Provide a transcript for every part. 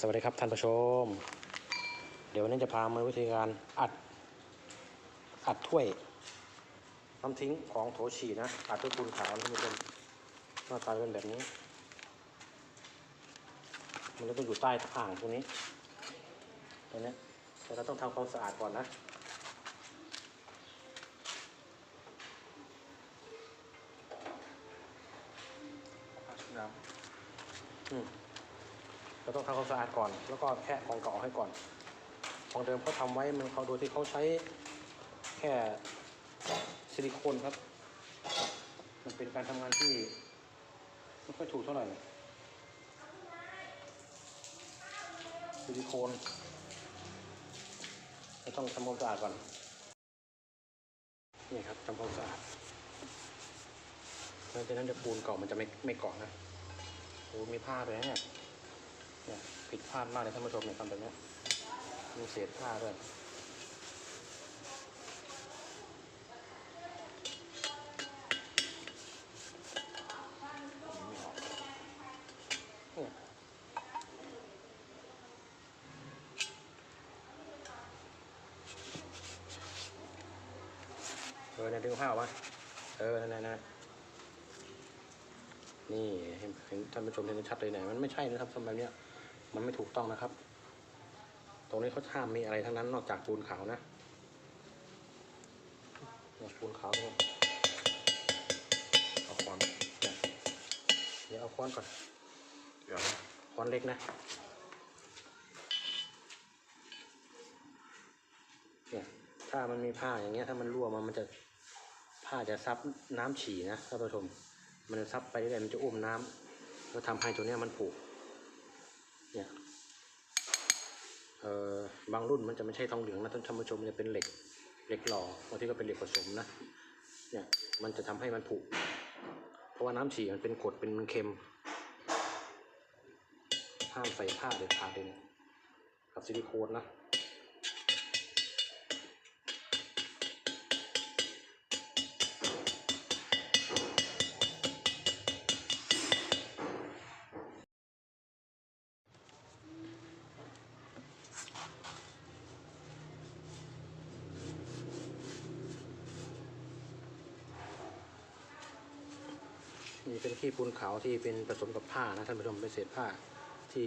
สวัสดีครับท่านผู้ชม เดี๋ยววันนี้จะพามาวิธีการอัด อัดถ้วยน้ำทิ้งของโถฉี่นะ อัดด้วยปูนขาวท่านผู้ชมหน้าตาเป็นแบบนี้ มันก็ต้องอยู่ใต้อ่างตรงนี้ตรงนี้แต่เราต้องทำความสะอาดก่อนนะน้อืม เราต้องทำความสะอาดก่อน แล้วก็แค่ของเก่าให้ก่อน ของเดิมเขาทำไว้มันเขาโดยที่เขาใช้แค่ซิลิโคนครับ มันเป็นการทำงานที่ไม่ค่อยถูกเท่าไหร่ซิลิโคนเราต้องทำความสะอาดก่อน นี่ครับทำความสะอาดหลังจากนั้นเดี๋ยวปูนเก่ามันจะไม่ไม่เกาะนะโอ้มีผ้าด้วยนะเนี่ย เนี่ยผิดพลาดมากเลยท่านผู้ชมเนี่ยทำแบบนี้มีเศษผ้าด้วยเออเนี่ยดึงผ้าออกมาเออนั่นนั่นนี่เห็นเห็นท่านผู้ชมเห็นชัดเลยเนี่ยมันไม่ใช่นะครับทำแบบเนี้ย มันไม่ถูกต้องนะครับ ตรงนี้เขาห้ามมีอะไรทั้งนั้นนอกจากปูนขาวนะปูนขาวเอาค้อนเดี๋ยวเอาค้อนก่อนำเดี๋ยวค้อนเล็กนะเนี่ยถ้ามันมีผ้าอย่างเงี้ย ถ้ามันรั่วมามันจะผ้าจะซับน้ำฉี่นะท่านผู้ชม มันซับไปเรื่อยมันจะอุ้มน้ำแล้วทำให้ตัวเนี้ยมันผุเนี่ย เอ่อ บางรุ่นมันจะไม่ใช่ทองเหลืองนะท่านผู้ชมมันจะเป็นเหล็กเหล็กหล่อบางทีก็เป็นเหล็กผสมนะเนี่ยมันจะทำให้มันผุเพราะว่าน้ำฉี่มันเป็นกรดเป็นมันเค็มห้ามใส่ผ้าเด็ดขาดเลยเนี่ยกับซิลิโคนนะ นี่เป็นขี้ปูนขาวที่เป็นผสมกับผ้านะท่านผู้ชมเป็นเศษผ้าที่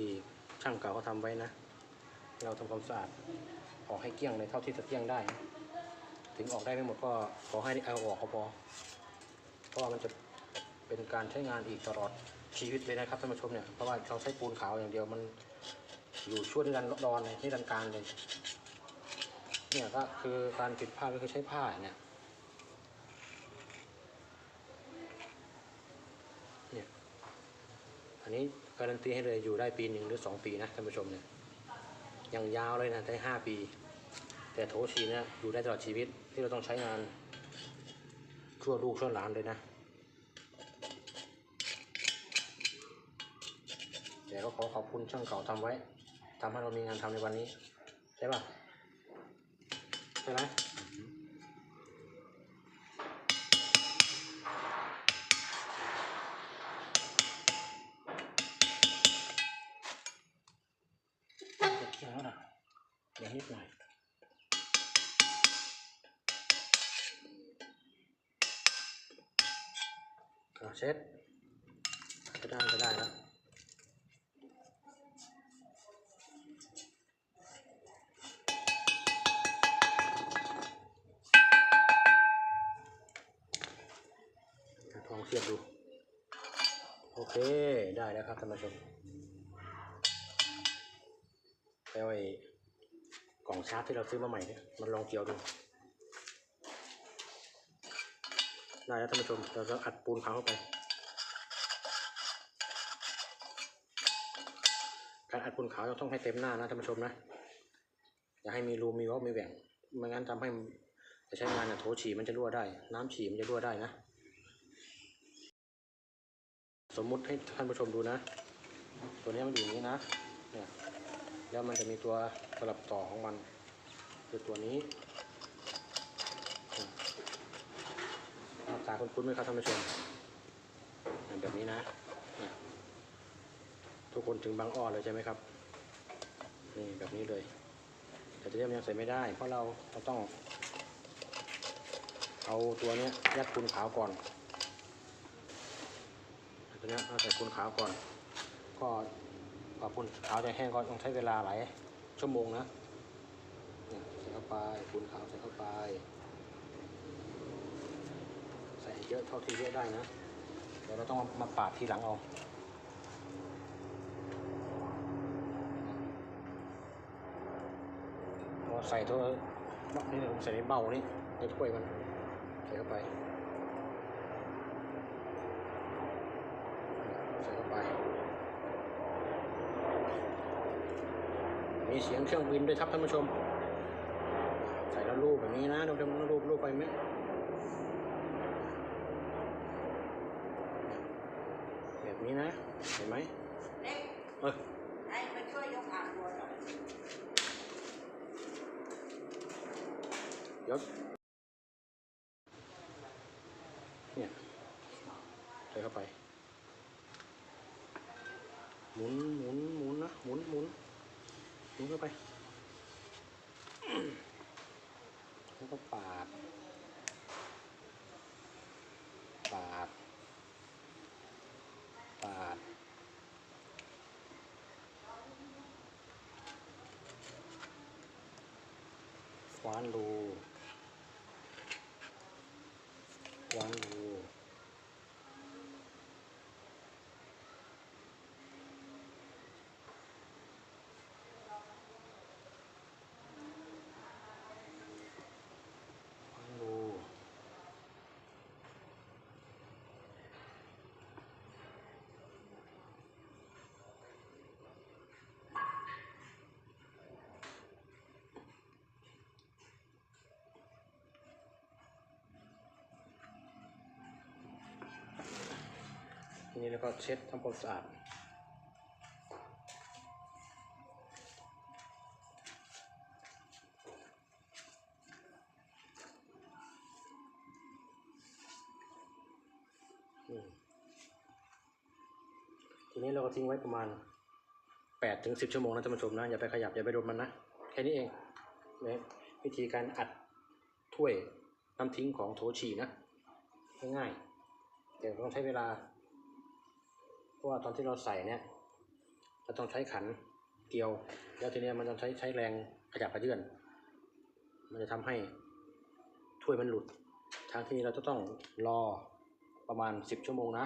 ช่างเก่าเขาทำไว้นะ เราทำความสะอาดออกให้เกลี้ยงเลยเท่าที่จะเกลี้ยงได้ ถึงออกได้ไม่หมดก็ขอให้เอาออกก็พอเพราะว่ามันจะเป็นการใช้งานอีกตลอดชีวิตเลยนะครับท่านผู้ชมเนี่ยเพราะว่าเราใช้ปูนขาวอย่างเดียวมันอยู่ช่วยนิรันดรเลยนิรันดร์การเลยเนี่ยก็คือการผิดพลาก็คือใช้ผ้าเนี่ย นนี้การันตีให้เลยอยู่ได้ปีหนึ่งหรือสองปีนะท่านผู้ชมเนี่ยยังยาวเลยนะได้ห้าปี แต่โถชีเนี่ยอยู่ได้ตลอดชีวิตที่เราต้องใช้งานชั่วลูกชั่วหลานเลยนะ แต่ก็ขอขอบคุณช่างเก่าทำไว้ทำให้เรามีงานทำในวันนี้ ใช่ป่ะ ใช่ไหม แล้วนะเดี๋ยวนิดหน่อยก็เช็ดก็ได้ก็ได้แล้วลองเทียบดู โอเค ได้แล้วครับท่านผู้ชม แล้วไอ้กล่องชาร์จที่เราซื้อมาใหม่เนี่ยมันลองเกี่ยวดูได้แล้วท่านผู้ชมเราจะอัดปูนขาวเข้าไป การอัดปูนขาวเราต้องให้เต็มหน้านะท่านผู้ชมนะอย่าให้มีรูมีวอลมีแหว่งไม่งั้นทำให้จะใช้งานเนี่ยโถฉี่มันจะรั่วได้ น้ำฉี่มันจะรั่วได้นะ สมมุติให้ท่านผู้ชมดูนะ ตัวนี้มันอยู่นี้นะ แล้วมันจะมีตัวสลับต่อของมัน คือตัวนี้อ่าหน้าตาคุ้นๆไหมครับท่านผู้ชมแบบนี้นะ ทุกคนถึงบางอ้อเลยใช่ไหมครับ นี่แบบนี้เลย แต่ตัวนี้มันยังใส่ไม่ได้ เพราะเราเราต้อง เอาตัวนี้ยัดปูนขาวก่อนตัวนี้เราใส่ปูนขาวก่อน ก็ กว่าปูนขาวจะแห้งก็ต้องใช้เวลาหลายชั่วโมงนะเนี่ยใส่เข้าไปปูนขาวใส่เข้าไป ใส่เยอะเท่าที่เยอะได้นะเดี๋ยวเราต้องมาปาดทีหลังเอาพอใส่ตัวนี่ผมใส่ในเบ้านี่ในถ้วยมันใส่เข้าไป ใส่เข้าไป มีเสียงเครื่องบินด้วยครับท่านผู้ชม ใส่แล้วรูปแบบนี้นะท่านผู้ชมรูปรูปไปไหมแบบนี้นะ เห็นไหมเล็กเออให้มาช่วยยกอ่างบัวหน่อยเดี๋ยวเนี่ยใส่เข้าไป หมุนหมุนหมุนนะ หมุนหมุนหมุน เข้าไป แล้วก็ปาด ปาด ปาด คว้านรูคว้านรูคว้านรูที นี้แล้วก็เช็ดทำความสะอาดทีนี้เราก็ทิ้งไว้ประมาณแปดถึงสิบชั่วโมงนะท่านผู้ชมนะ อย่าไปขยับ อย่าไปโดนมันนะ แค่นี้เองนะวิธีการอัดถ้วยน้ำทิ้งของโถฉี่นะ ง่ายๆแต่ต้องใช้เวลา ราะว่าตอนที่เราใส่เนี่ยเราต้องใช้ขันเกลียว แล้วทีนี้มันต้องใช้ใช้แรงขยับกระเยื่อน มันจะทำให้ถ้วยมันหลุด ทางที่นี้เราจะต้องรอประมาณสิบชั่วโมงนะ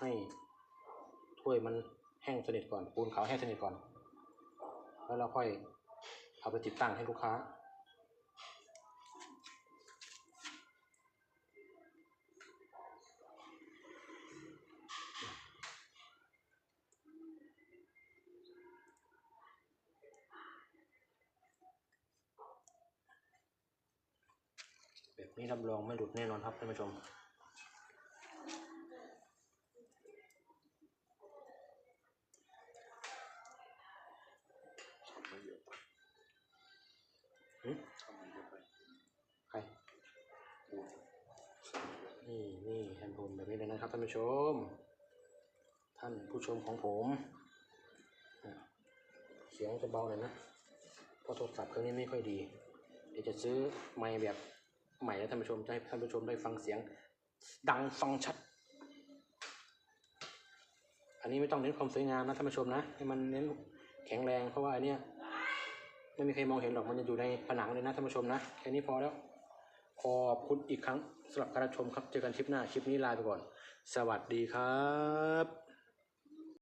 ให้ถ้วยมันแห้งสนิทก่อนปูนขาวแห้งสนิทก่อน แล้วเราค่อยเอาไปติดตั้งให้ลูกค้า นี้รับรองไม่หลุดแน่นอนครับท่านผู้ชมทำไม่เยอะหึทำไม่เยอะไปใครปูนนี่นี่แฮนด์ผมแบบนี้เลยนะครับท่านผู้ชม ท่านผู้ชมของผมอะเสียงจะเบาหน่อยนะเพราะโทรศัพท์เครื่องนี้ไม่ค่อยดี เดี๋ยวจะซื้อไมค์แบบ ใหม่แล้วท่านผู้ชมจะให้ท่านผู้ชมได้ฟังเสียง ดังฟังชัด อันนี้ไม่ต้องเน้นความสวยงามนะท่านผู้ชมนะให้มันเน้นแข็งแรงเพราะว่าอันเนี้ยไม่มีใครมองเห็นหรอกมันจะอยู่ในผนังเลยนะท่านผู้ชมนะแค่นี้พอแล้วขอบคุณอีกครั้งสำหรับการชมครับเจอกันคลิปหน้าคลิปนี้ลาไปก่อน สวัสดีครับ